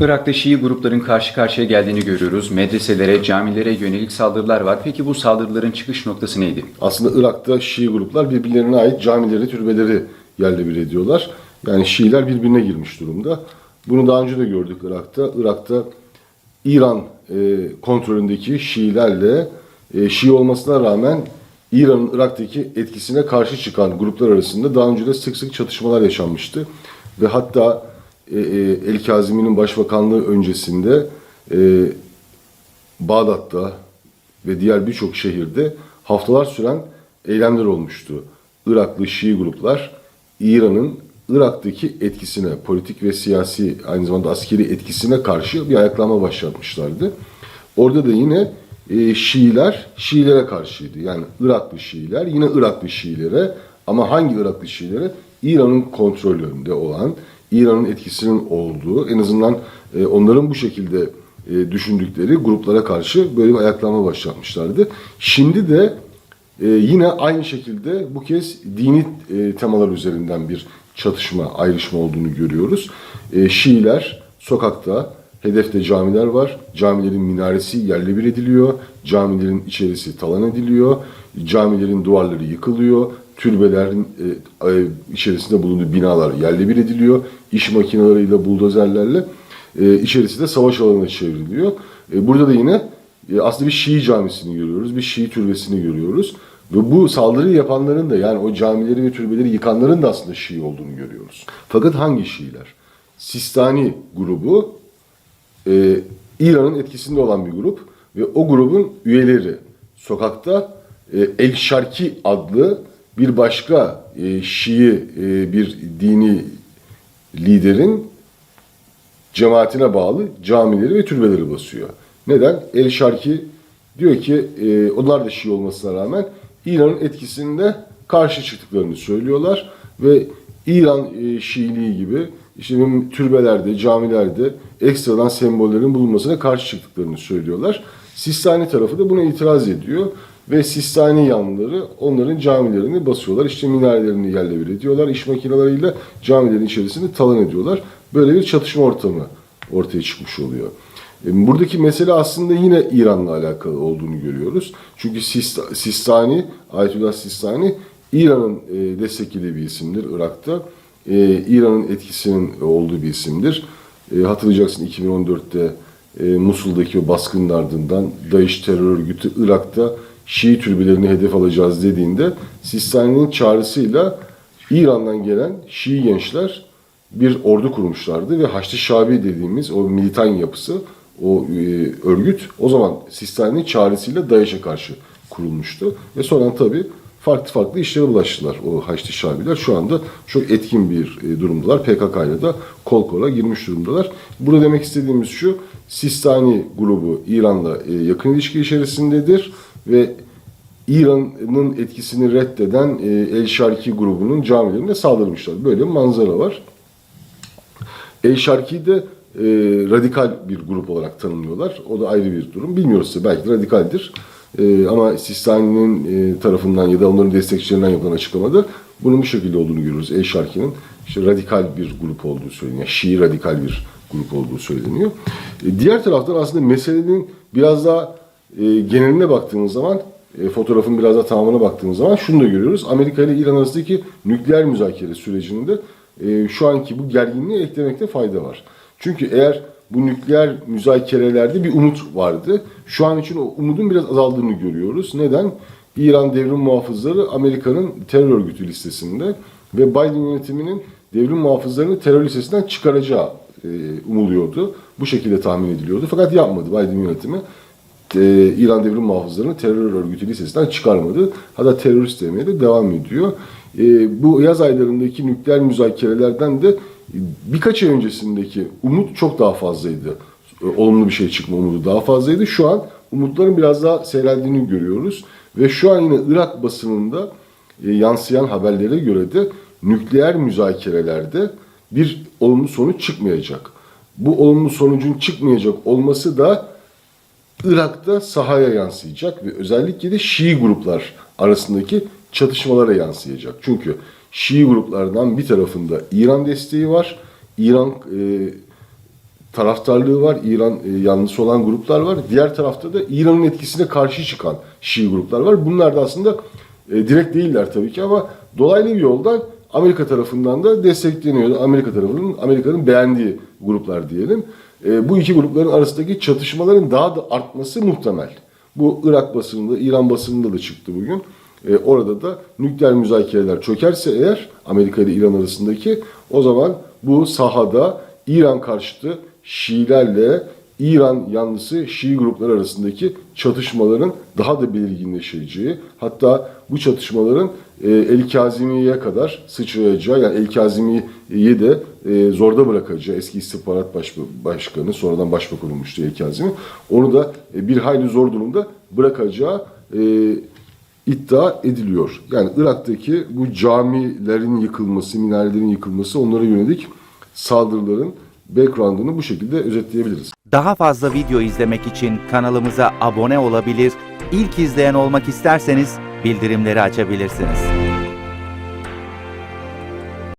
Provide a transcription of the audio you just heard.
Irak'ta Şii grupların karşı karşıya geldiğini görüyoruz. Medreselere, camilere yönelik saldırılar var. Peki bu saldırıların çıkış noktası neydi? Aslında Irak'ta Şii gruplar birbirlerine ait camileri, türbeleri yerle bir ediyorlar. Yani Şiiler birbirine girmiş durumda. Bunu daha önce de gördük Irak'ta. Irak'ta İran e, kontrolündeki Şiilerle e, Şii olmasına rağmen İran'ın Irak'taki etkisine karşı çıkan gruplar arasında daha önce de sık sık çatışmalar yaşanmıştı. Ve hatta e, e, El Kazimi'nin başbakanlığı öncesinde e, Bağdat'ta ve diğer birçok şehirde haftalar süren eylemler olmuştu. Iraklı Şii gruplar İran'ın Irak'taki etkisine, politik ve siyasi aynı zamanda askeri etkisine karşı bir ayaklanma başlatmışlardı. Orada da yine e, Şiiler Şiilere karşıydı. Yani Iraklı Şiiler yine Iraklı Şiilere ama hangi Iraklı Şiilere? İran'ın kontrolünde olan, İran'ın etkisinin olduğu, en azından e, onların bu şekilde e, düşündükleri gruplara karşı böyle bir ayaklanma başlatmışlardı. Şimdi de e, yine aynı şekilde bu kez dini e, temalar üzerinden bir çatışma, ayrışma olduğunu görüyoruz. E, Şiiler sokakta, hedefte camiler var. Camilerin minaresi yerle bir ediliyor. Camilerin içerisi talan ediliyor. Camilerin duvarları yıkılıyor. Türbelerin e, e, içerisinde bulunduğu binalar yerle bir ediliyor. İş makineleriyle, buldozerlerle e, içerisi de savaş alanına çevriliyor. E, burada da yine aslında bir Şii camisini görüyoruz, bir Şii türbesini görüyoruz. Ve bu saldırıyı yapanların da yani o camileri ve türbeleri yıkanların da aslında Şii olduğunu görüyoruz. Fakat hangi Şiiler? Sistani grubu e, İran'ın etkisinde olan bir grup ve o grubun üyeleri sokakta e, El Şarki adlı bir başka e, Şii e, bir dini liderin cemaatine bağlı camileri ve türbeleri basıyor. Neden? El Şarki diyor ki e, onlar da Şii olmasına rağmen İran'ın etkisinde karşı çıktıklarını söylüyorlar ve İran e, Şiiliği gibi işte türbelerde, camilerde ekstradan sembollerin bulunmasına karşı çıktıklarını söylüyorlar. Sistani tarafı da buna itiraz ediyor ve Sistani yanlıları onların camilerini basıyorlar. İşte minarelerini yerle bir ediyorlar. İş makineleriyle camilerin içerisinde talan ediyorlar. Böyle bir çatışma ortamı ortaya çıkmış oluyor. E, Buradaki mesele aslında yine İran'la alakalı olduğunu görüyoruz. Çünkü Sist- Sistani, Ayetullah Sistani İran'ın e, desteklediği bir isimdir Irak'ta. E, İran'ın etkisinin olduğu bir isimdir. E, hatırlayacaksın 2014'te e, Musul'daki o baskının ardından DAEŞ terör örgütü Irak'ta Şii türbelerini hedef alacağız dediğinde Sistani'nin çağrısıyla İran'dan gelen Şii gençler bir ordu kurmuşlardı ve Haçlı Şabi dediğimiz o militan yapısı, o e, örgüt o zaman Sistani'nin çağrısıyla DAEŞ'e karşı kurulmuştu. Ve sonra tabii farklı farklı işlere bulaştılar o Haçlı Şabiler. Şu anda çok etkin bir e, durumdalar. PKK ile de kol kola girmiş durumdalar. Burada demek istediğimiz şu, Sistani grubu İran'la e, yakın ilişki içerisindedir ve İran'ın etkisini reddeden e, El Şarki grubunun camilerine saldırmışlar. Böyle bir manzara var. El Şarki'yi de radikal bir grup olarak tanımlıyorlar. O da ayrı bir durum. Bilmiyoruz belki radikaldir. E, ama Sistani'nin e, tarafından ya da onların destekçilerinden yapılan açıklamada bunun bu şekilde olduğunu görüyoruz. El Şarki'nin işte radikal bir grup olduğu söyleniyor. Şii radikal bir grup olduğu söyleniyor. E, diğer taraftan aslında meselenin biraz daha e, geneline baktığımız zaman fotoğrafın biraz daha tamamına baktığımız zaman şunu da görüyoruz. Amerika ile İran arasındaki nükleer müzakere sürecinde şu anki bu gerginliği eklemekte fayda var. Çünkü eğer bu nükleer müzakerelerde bir umut vardı. Şu an için o umudun biraz azaldığını görüyoruz. Neden? İran devrim muhafızları Amerika'nın terör örgütü listesinde ve Biden yönetiminin devrim muhafızlarını terör listesinden çıkaracağı e, umuluyordu. Bu şekilde tahmin ediliyordu. Fakat yapmadı Biden yönetimi. E, İran devrim muhafızlarını terör örgütü listesinden çıkarmadı. Hatta terörist demeye de devam ediyor. E, bu yaz aylarındaki nükleer müzakerelerden de birkaç ay öncesindeki umut çok daha fazlaydı. E, Olumlu bir şey çıkma umudu daha fazlaydı. Şu an umutların biraz daha seyreldiğini görüyoruz. Ve şu an yine Irak basınında e, yansıyan haberlere göre de nükleer müzakerelerde bir olumlu sonuç çıkmayacak. Bu olumlu sonucun çıkmayacak olması da Irak'ta sahaya yansıyacak ve özellikle de Şii gruplar arasındaki çatışmalara yansıyacak. Çünkü Şii gruplardan bir tarafında İran desteği var. İran e, taraftarlığı var, İran e, yanlısı olan gruplar var. Diğer tarafta da İran'ın etkisine karşı çıkan Şii gruplar var. Bunlar da aslında e, direkt değiller tabii ki ama dolaylı bir yoldan Amerika tarafından da destekleniyor. Amerika tarafının, Amerika'nın beğendiği gruplar diyelim. E, bu iki grupların arasındaki çatışmaların daha da artması muhtemel. Bu Irak basınında, İran basınında da çıktı bugün. E, orada da nükleer müzakereler çökerse eğer Amerika ile İran arasındaki o zaman bu sahada İran karşıtı Şiilerle İran yanlısı Şii gruplar arasındaki çatışmaların daha da belirginleşeceği hatta bu çatışmaların e, El Kazimi'ye kadar sıçrayacağı yani El Kazimi'yi de e, zorda bırakacağı eski istihbarat baş, başkanı sonradan başbakan olmuştu El Kazimi onu da e, bir hayli zor durumda bırakacağı e, iddia ediliyor. Yani Irak'taki bu camilerin yıkılması, minarelerin yıkılması onlara yönelik saldırıların background'ını bu şekilde özetleyebiliriz. Daha fazla video izlemek için kanalımıza abone olabilir, ilk izleyen olmak isterseniz bildirimleri açabilirsiniz.